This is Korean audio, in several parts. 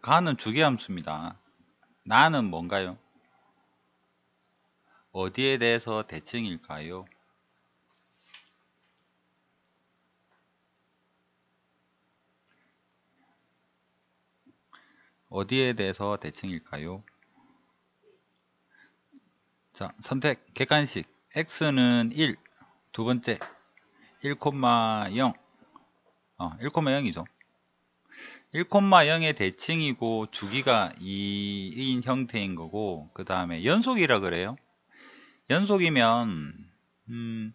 가는 주기 함수입니다. 나는 뭔가요? 어디에 대해서 대칭일까요? 어디에 대해서 대칭일까요? 자, 선택 객관식 x는 1, 두 번째 1,0 어, 1,0이죠. 1,0의 대칭이고 주기가 2인 형태인 거고 그 다음에 연속이라 그래요. 연속이면 음,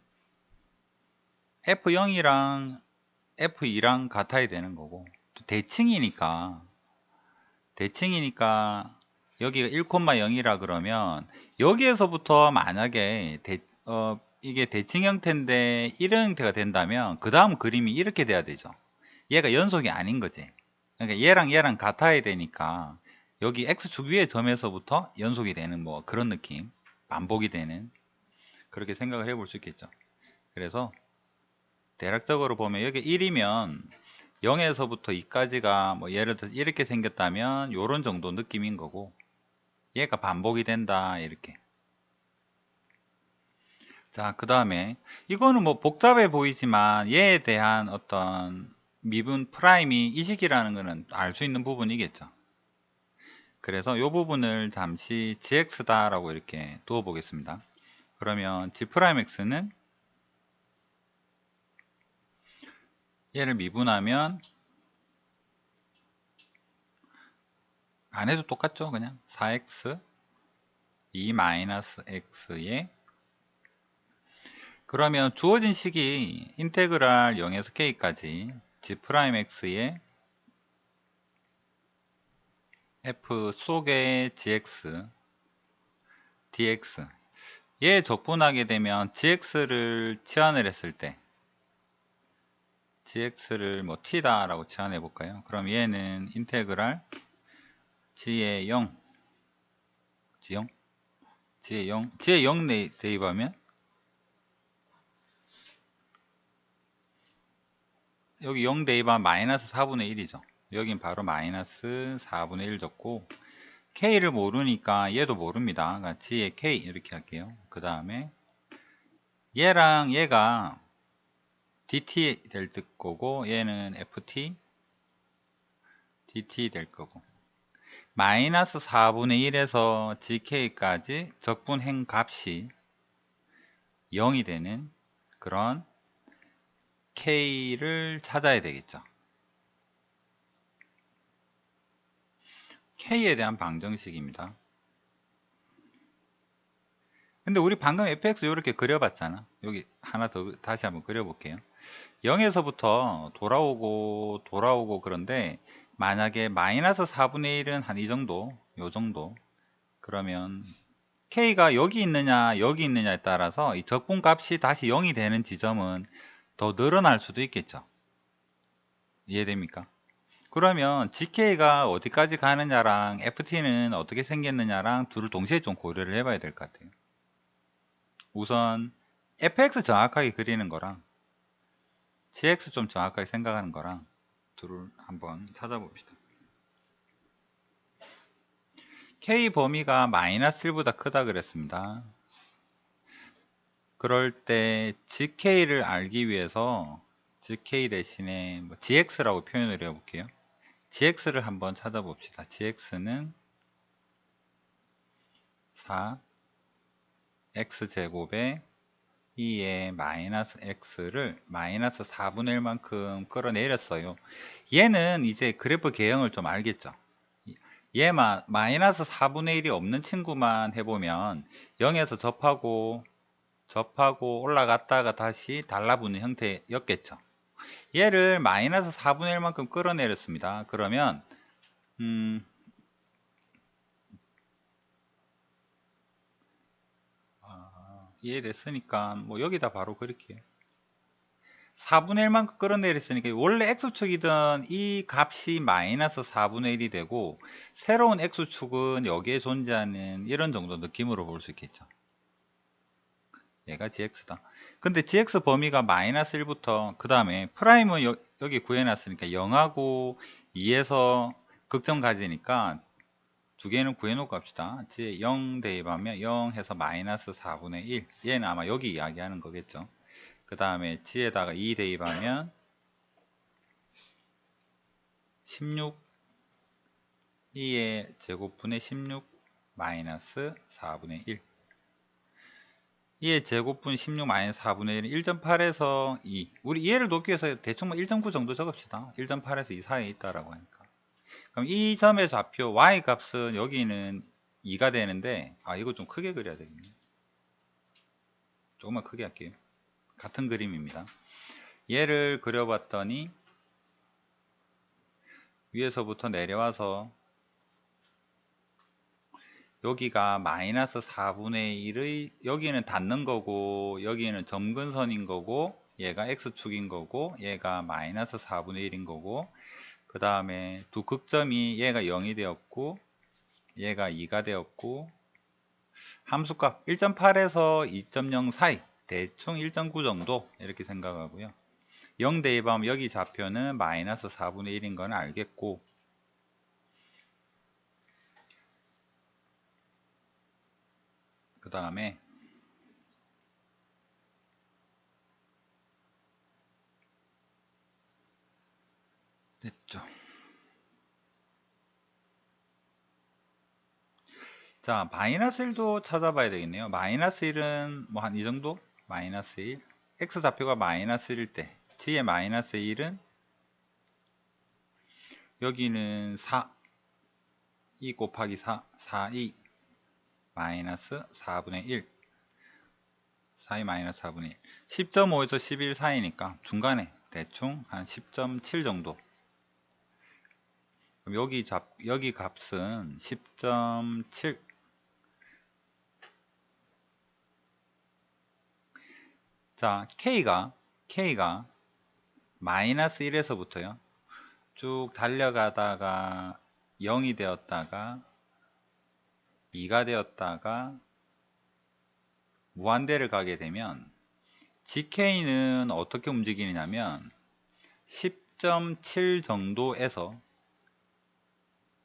F0이랑 F2랑 같아야 되는 거고 또 대칭이니까 대칭이니까 여기가 1,0이라 그러면 여기에서부터 만약에 대, 어, 이게 대칭 형태인데 이런 형태가 된다면 그 다음 그림이 이렇게 돼야 되죠. 얘가 연속이 아닌 거지. 그러니까 얘랑 얘랑 같아야 되니까 여기 x축 위의 점에서부터 연속이 되는 뭐 그런 느낌 반복이 되는 그렇게 생각을 해볼 수 있겠죠. 그래서 대략적으로 보면 여기 1이면 0에서부터 2까지가 뭐 예를 들어서 이렇게 생겼다면 요런 정도 느낌인 거고 얘가 반복이 된다 이렇게 자 그 다음에 이거는 뭐 복잡해 보이지만 얘에 대한 어떤 미분 프라임이 이 식이라는 것은 알 수 있는 부분이겠죠. 그래서 이 부분을 잠시 gx다 라고 이렇게 두어 보겠습니다. 그러면 g'x는 얘를 미분하면 안 해도 똑같죠 그냥? 4x 2-x에 그러면 주어진 식이 인테그랄 0에서 k까지 g'x의 f 속의 gx dx 얘 적분하게 되면 gx를 치환을 했을 때 gx를 뭐 t다 라고 치환해 볼까요? 그럼 얘는 인테그랄 g의 0 g 0 g의 0 g의 0 대입하면 여기 0 대입하면 마이너스 4분의 1이죠. 여긴 바로 마이너스 4분의 1 적고 k를 모르니까 얘도 모릅니다. 그러니까 g의 k 이렇게 할게요. 그 다음에 얘랑 얘가 dt 될 거고 얘는 ft dt 될 거고 마이너스 4분의 1에서 gk까지 적분행 값이 0이 되는 그런 k를 찾아야 되겠죠. k에 대한 방정식입니다. 근데 우리 방금 fx 이렇게 그려봤잖아. 여기 하나 더 다시 한번 그려볼게요. 0에서부터 돌아오고 돌아오고 그런데 만약에 마이너스 4분의 1은 한 이 정도 요 정도 그러면 k가 여기 있느냐 여기 있느냐에 따라서 이 적분 값이 다시 0이 되는 지점은 더 늘어날 수도 있겠죠 이해됩니까 그러면 gk가 어디까지 가느냐랑 ft는 어떻게 생겼느냐랑 둘을 동시에 좀 고려를 해봐야 될 것 같아요 우선 fx 정확하게 그리는 거랑 gx 좀 정확하게 생각하는 거랑 둘을 한번 찾아봅시다. K 범위가 마이너스 1보다 크다 그랬습니다. 그럴 때 GK를 알기 위해서 GK 대신에 뭐 GX라고 표현을 해볼게요. GX를 한번 찾아봅시다. GX는 4 X제곱에 2의 마이너스 x를 마이너스 4분의 1만큼 끌어내렸어요. 얘는 이제 그래프 개형을 좀 알겠죠. 얘만 마이너스 4분의 1이 없는 친구만 해보면 0에서 접하고 접하고 올라갔다가 다시 달라붙는 형태였겠죠. 얘를 마이너스 4분의 1만큼 끌어내렸습니다. 그러면 음, 이해됐으니까 뭐 여기다 바로 그렇게 4분의 1만큼 끌어내렸으니까 원래 x축이던 이 값이 마이너스 4분의 1이 되고 새로운 x축은 여기에 존재하는 이런 정도 느낌으로 볼 수 있겠죠 얘가 gx다 근데 gx 범위가 마이너스 1부터 그 다음에 프라임은 여, 기 구해놨으니까 0하고 2에서 극점 가지니까 두 개는 구해놓고 합시다. 지에 0 대입하면 0 해서 마이너스 4분의 1. 얘는 아마 여기 이야기하는 거겠죠. 그 다음에 지에다가 2 대입하면 16 2의 제곱분의 16 마이너스 4분의 1 2의 제곱분 16 마이너스 4분의 1은 1.8에서 2 우리 이해를 돕기 위해서 대충 뭐 1.9 정도 적읍시다. 1.8에서 2 사이에 있다라고 하니까. 그럼 이 점의 좌표 y 값은 여기는 2가 되는데 아 이거 좀 크게 그려야 되겠네. 조금만 크게 할게요. 같은 그림입니다. 얘를 그려봤더니 위에서부터 내려와서 여기가 마이너스 4분의 1의 여기는 닿는 거고 여기는 점근선인 거고 얘가 x축인 거고 얘가 마이너스 4분의 1인 거고 그 다음에 두 극점이 얘가 0이 되었고 얘가 2가 되었고 함수값 1.8에서 2.0 사이 대충 1.9 정도 이렇게 생각하고요. 0 대입하면 여기 좌표는 마이너스 4분의 1인 건 알겠고 그 다음에 됐죠. 자 마이너스 1도 찾아봐야 되겠네요. 마이너스 1은 뭐 한 이 정도? 마이너스 1 x 좌표가 마이너스 1일 때 t의 마이너스 1은 여기는 4 2 곱하기 4 4 2 마이너스 4분의 1 4이 마이너스 4분의 1 10.5에서 11 사이니까 중간에 대충 한 10.7 정도. 그럼 여기 잡 여기 값은 10.7 자, K가, K가 마이너스 1에서부터요. 쭉 달려가다가 0이 되었다가 2가 되었다가 무한대를 가게 되면 GK는 어떻게 움직이냐면 10.7 정도에서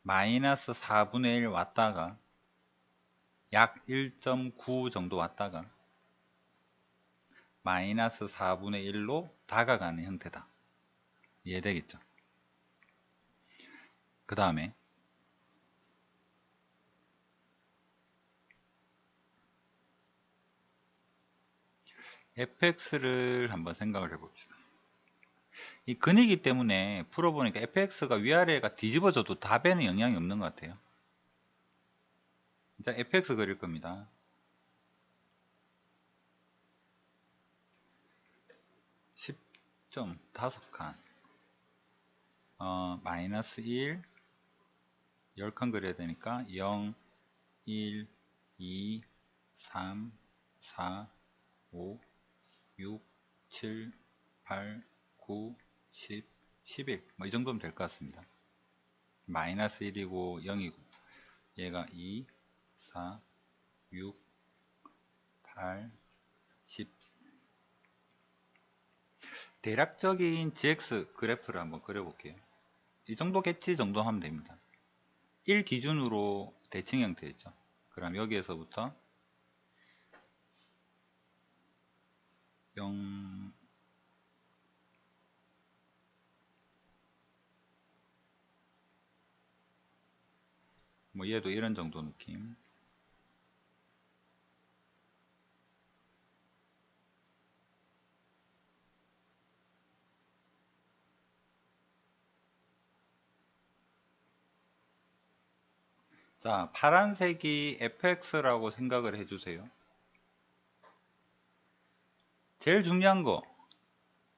마이너스 4분의 1 왔다가 약 1.9 정도 왔다가 마이너스 4분의 1로 다가가는 형태다. 이해되겠죠? 그 다음에 fx를 한번 생각을 해봅시다. 이 근이기 때문에 풀어보니까 fx가 위아래가 뒤집어져도 답에는 영향이 없는 것 같아요. 자, fx 그릴 겁니다. 10점 다섯 칸 어, 마이너스 1 10칸 그려야 되니까 0 1 2 3 4 5 6 7 8 9 10 11 뭐 이 정도면 될 것 같습니다 마이너스 1이고 0이고 얘가 2 4 6 8 10 대략적인 GX 그래프를 한번 그려볼게요. 이 정도 겠지 정도 하면 됩니다. 1 기준으로 대칭 형태였죠. 그럼 여기에서부터 0 뭐 얘도 이런 정도 느낌 자, 파란색이 fx라고 생각을 해주세요. 제일 중요한 거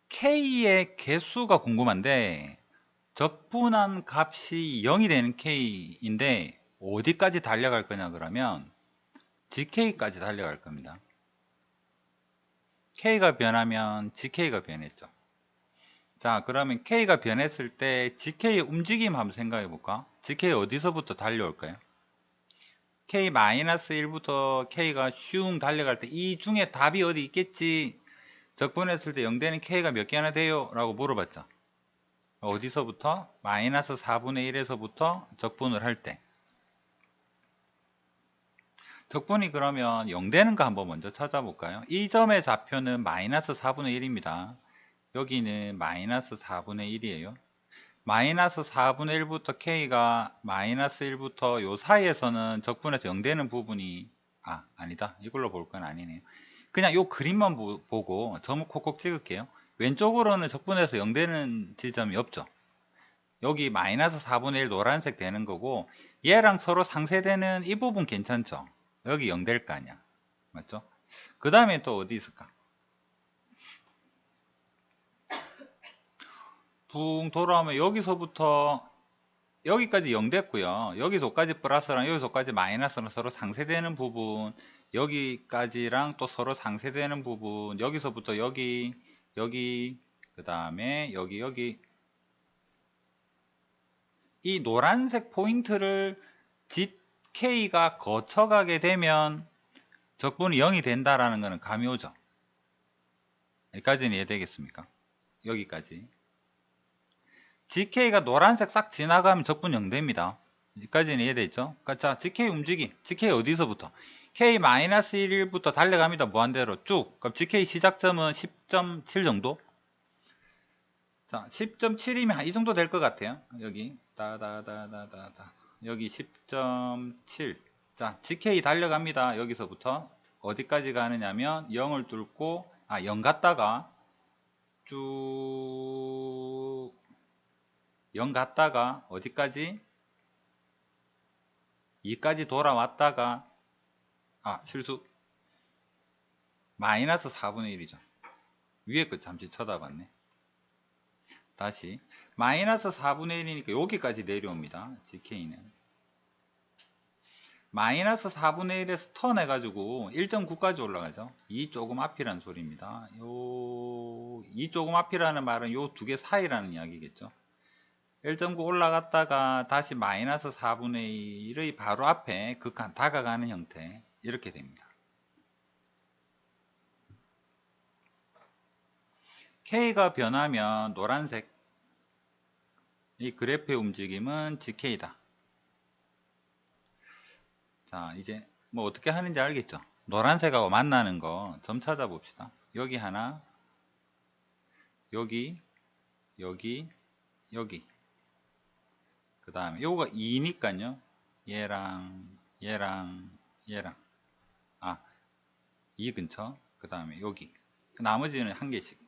k의 개수가 궁금한데 적분한 값이 0이 되는 k인데 어디까지 달려갈 거냐 그러면 gk까지 달려갈 겁니다. k가 변하면 gk가 변했죠. 자 그러면 k가 변했을 때 gk의 움직임 한번 생각해 볼까? gk 어디서부터 달려올까요? k-1부터 k가 슝 달려갈 때 이 중에 답이 어디 있겠지 적분했을 때 0되는 k가 몇 개나 돼요? 라고 물어봤죠 어디서부터? 마이너스 4분의 1에서부터 적분을 할 때. 적분이 그러면 0되는 거 한번 먼저 찾아볼까요? 이 점의 좌표는 마이너스 4분의 1입니다. 여기는 마이너스 4분의 1이에요. 마이너스 4분의 1부터 K가 마이너스 1부터 요 사이에서는 적분에서 0되는 부분이 아 아니다 이걸로 볼 건 아니네요. 그냥 요 그림만 보, 고 점을 콕콕 찍을게요. 왼쪽으로는 적분에서 0되는 지점이 없죠. 여기 마이너스 4분의 1 노란색 되는 거고 얘랑 서로 상쇄되는 이 부분 괜찮죠? 여기 0 될 거 아니야. 맞죠? 그 다음에 또 어디 있을까? 붕 돌아오면 여기서부터 여기까지 0 됐고요. 여기서까지 플러스랑 여기서까지 마이너스는 서로 상쇄되는 부분 여기까지랑 또 서로 상쇄되는 부분 여기서부터 여기 여기 그 다음에 여기 여기 이 노란색 포인트를 GK가 거쳐가게 되면 적분이 0이 된다라는 것은 감이 오죠. 여기까지는 이해되겠습니까? 여기까지. GK가 노란색 싹 지나가면 적분 0 됩니다. 여기까지는 이해되죠? 자, GK 움직임. GK 어디서부터? K-1부터 달려갑니다. 무한대로 쭉. 그럼 GK 시작점은 10.7 정도? 자, 10.7이면 이 정도 될 것 같아요. 여기. 따다다다다다. 여기 10.7. 자, GK 달려갑니다. 여기서부터. 어디까지 가느냐면 0을 뚫고, 아, 0 갔다가 쭉, 0 갔다가 어디까지? 2까지 돌아왔다가 아 실수. 마이너스 4분의 1이죠. 위에 거 잠시 쳐다봤네. 다시. 마이너스 4분의 1이니까 여기까지 내려옵니다. GK는 마이너스 4분의 1에서 턴 해가지고 1.9까지 올라가죠. 이 조금 앞이라는 소리입니다. 요, 이 조금 앞이라는 말은 요 두 개 사이라는 이야기겠죠 1.9 올라갔다가 다시 마이너스 4분의 1의 바로 앞에 극한 다가가는 형태 이렇게 됩니다. K가 변하면 노란색 이 그래프의 움직임은 GK다. 자 이제 뭐 어떻게 하는지 알겠죠? 노란색하고 만나는 거 점 찾아봅시다. 여기 하나 여기 여기 여기 그 다음에 요거가 2니까요. 얘랑 얘랑 얘랑. 이 근처 그 다음에 여기. 나머지는 한 개씩.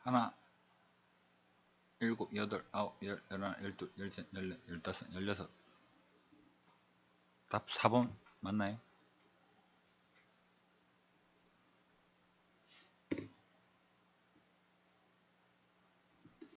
하나 일곱 여덟 아홉 열 열하나 열둘 열셋 열넷 열다섯 열여섯 답 4번 맞나요?